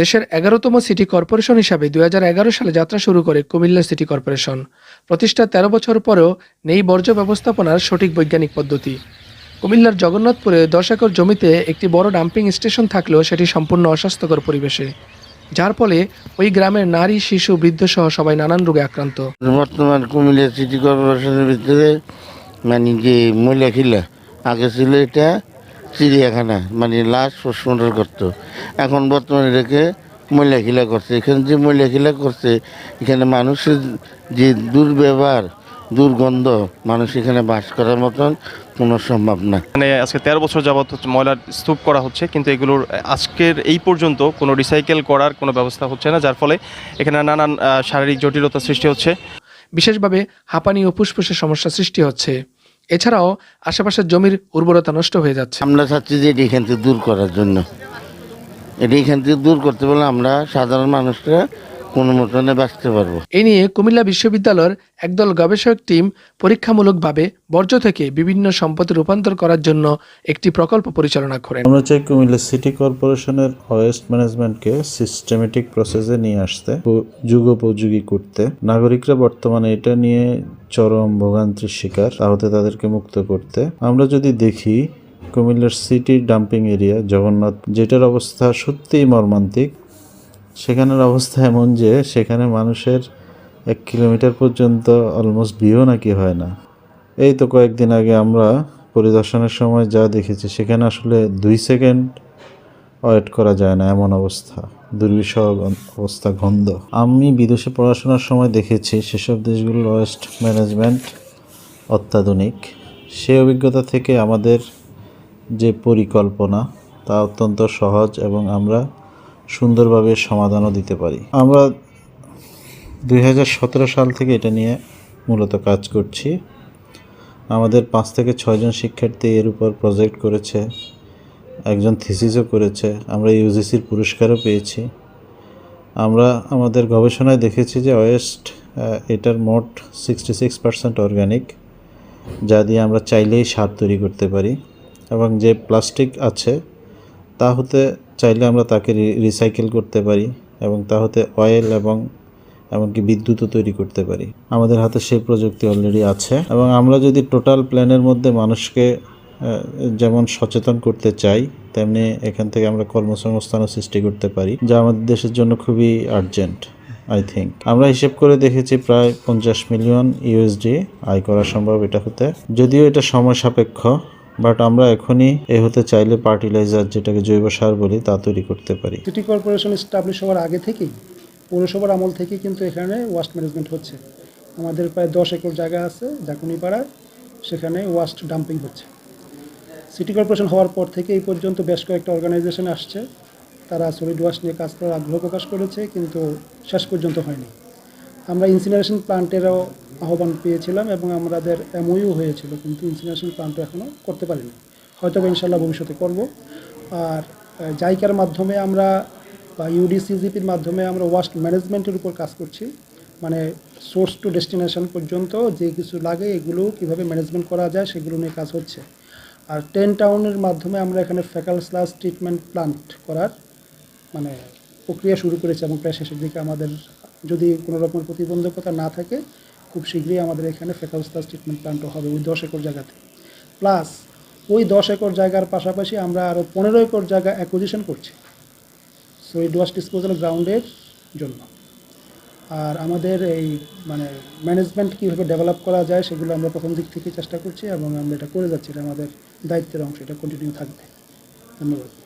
দেশের এগারোতম city corporation হিসাবে দুই হাজার এগারো সালে যাত্রা শুরু করে কুমিল্লা সিটি কর্পোরেশন। প্রতিষ্ঠা তেরো বছর পরেও নেই বর্জ্য ব্যবস্থাপনার সঠিক বৈজ্ঞানিক পদ্ধতি। কুমিল্লার জগন্নাথপুরে দশ একর জমিতে একটি বড় ডাম্পিং স্টেশন থাকলেও সেটি সম্পূর্ণ অস্বাস্থ্যকর পরিবেশে, যার ফলে ওই গ্রামের নারী, শিশু বৃদ্ধ সহ সবাই নানান রোগে আক্রান্ত। বর্তমান কুমিল্লা সিটি কর্পোরেশনের ভিতরে মানে যে মহিলাখিলা আগে ছিল এটা চিড়িয়াখানা মানে লাশ পোস্টমর্টম করতো। এখন বর্তমানে এটাকে মহিলাখিলা করছে। এখানে যে মহিলাখিলা করছে এখানে মানুষের যে দুর্ব্যবহার দুর্গন্ধ মানুষ এখানে বাস করার মতন কোনো সম্ভব না। মানে আজকে তেরো বছর যাবত হচ্ছে ময়লার স্তূপ করা হচ্ছে কিন্তু এগুলোর আজকের এই পর্যন্ত কোনো রিসাইকেল করার কোনো ব্যবস্থা হচ্ছে না যার ফলে এখানে নানান শারীরিক জটিলতা সৃষ্টি হচ্ছে। বিশেষভাবে হাঁপানি ও ফুসফুসের সমস্যা সৃষ্টি হচ্ছে। এছাড়াও আশেপাশের জমির উর্বরতা নষ্ট হয়ে যাচ্ছে। আমরা চাচ্ছি যে এটি এখান থেকে দূর করার জন্য। এটি এখান থেকে দূর করতে পারলে আমরা সাধারণ মানুষরা কোনো মতনে বাঁচতে পারব। এ নিয়ে কুমিল্লা বিশ্ববিদ্যালয়ের একদল গবেষক টিম পরীক্ষামূলকভাবে বর্জ্য থেকে বিভিন্ন সম্পদে রূপান্তর করার জন্য একটি প্রকল্প পরিচালনা করেন। আমরা চাই কুমিল্লা সিটি কর্পোরেশনের ওয়েস্ট ম্যানেজমেন্টকে সিস্টেমেটিক প্রসেসে নিয়ে আসতে যুগোপযোগী করতে। নাগরিকরা বর্তমানে এটা নিয়ে চরম ভোগান্তির শিকার, তাহলে তাদেরকে মুক্ত করতে। আমরা যদি দেখি, কুমিল্লার সিটি ডাম্পিং এরিয়া, জগন্নাথ, যেটার অবস্থা সত্যিই মর্মান্তিক, সেখানের অবস্থা এমন যে সেখানে মানুষের এক কিলোমিটার পর্যন্ত অলমোস্ট বিও নাকি হয় না। এই তো কয়েকদিন আগে আমরা পরিদর্শনের সময় যা দেখেছি, সেখানে আসলে দুই সেকেন্ড ওয়েট করা যায় না, এমন অবস্থা। দুর্বিষহ অবস্থা, গন্ধ। আমি বিদেশে পড়াশোনার সময় দেখেছি, সেসব দেশগুলোর ওয়েস্ট ম্যানেজমেন্ট অত্যাধুনিক। সে অভিজ্ঞতা থেকে আমাদের যে পরিকল্পনা, তা অত্যন্ত সহজ এবং আমরা সুন্দরভাবে সমাধানও দিতে পারি। আমরা দু হাজার সতেরো সাল থেকে এটা নিয়ে মূলত কাজ করছি। আমাদের পাঁচ থেকে ছয়জন শিক্ষার্থী এর উপর প্রজেক্ট করেছে। একজন থিসিসও করেছে, আমরা ইউজিসির পুরস্কারও পেয়েছি। আমরা আমাদের গবেষণায় দেখেছি যে ওয়েস্ট এটার মোট সিক্সটি সিক্স পার্সেন্ট অর্গ্যানিক যা দিয়ে আমরা চাইলেই সার তৈরি করতে পারি এবং যে প্লাস্টিক আছে, তা হতে চাইলে আমরা তাকে রিসাইকেল করতে পারি এবং তা হতে অয়েল এবং এমনকি বিদ্যুৎও তৈরি করতে পারি। আমাদের হাতে সেই প্রযুক্তি অলরেডি আছে এবং আমরা যদি টোটাল প্ল্যানের মধ্যে মানুষকে যেমন সচেতন করতে চাই, তেমনি এখান থেকে আমরা কর্মসংস্থানও সৃষ্টি করতে পারি, যা আমাদের দেশের জন্য খুবই আর্জেন্ট আই থিঙ্ক আমরা হিসেব করে দেখেছি প্রায় পঞ্চাশ মিলিয়ন ইউএসডি আয় করা সম্ভব এটা হতে। যদিও এটা সময় সাপেক্ষ বাট আমরা এখনই এ হতে চাইলে ফার্টিলাইজার যেটাকে জৈব সার বলি, তা তৈরি করতে পারি। সিটি কর্পোরেশন স্টাবলিশ হওয়ার আগে থেকেই, পৌরসভার আমল থেকেই কিন্তু এখানে ওয়াস্ট ম্যানেজমেন্ট হচ্ছে। আমাদের প্রায় দশ একর জায়গা আছে জাকুনিপাড়ায় সেখানে ওয়াস্ট ডাম্পিং হচ্ছে। সিটি কর্পোরেশন হওয়ার পর থেকে এই পর্যন্ত বেশ কয়েকটা অর্গানাইজেশন আসছে। তারা সলিড ওয়াশ নিয়ে কাজ করার আগ্রহ প্রকাশ করেছে, কিন্তু শেষ পর্যন্ত হয়নি। আমরা ইনসিনারেশন প্লান্টেরও আহ্বান পেয়েছিলাম এবং আমাদের এমওইউ হয়েছিল, কিন্তু ইনসিনারেশন প্লান্ট এখনও করতে পারিনি। হয়তো ইনশাল্লাহ ভবিষ্যতে করব। আর জাইকার মাধ্যমে আমরা বা ইউডিসিজিপির মাধ্যমে আমরা ওয়াস্ট ম্যানেজমেন্টের উপর কাজ করছি। মানে সোর্স টু ডেস্টিনেশন পর্যন্ত যে কিছু লাগে এগুলো কীভাবে ম্যানেজমেন্ট করা যায় সেগুলো নিয়ে কাজ হচ্ছে। আর টেন টাউনের মাধ্যমে আমরা এখানে ফ্যাকাল স্লাস ট্রিটমেন্ট প্লান্ট করার মানে প্রক্রিয়া শুরু করেছে এবং প্রায় শেষের দিকে আমাদের যদি কোনো রকমের প্রতিবন্ধকতা না থাকে, খুব শীঘ্রই আমাদের এখানে ফেকাল স্লাস ট্রিটমেন্ট প্লান্টও হবে ওই দশ একর জায়গাতে। প্লাস ওই দশ একর জায়গার পাশাপাশি আমরা আরও পনেরো একর জায়গা অ্যাকুজিশন করছি। সলিড ওয়াস্ট ডিসপোজাল গ্রাউন্ডের জন্য। আর আমাদের এই মানে ম্যানেজমেন্ট কীভাবে ডেভেলপ করা যায় সেগুলো আমরা প্রথম দিক থেকে চেষ্টা করছি এবং আমরা এটা করে যাচ্ছি, এটা আমাদের দায়িত্বের অংশ, এটা কন্টিনিউ থাকবে। ধন্যবাদ।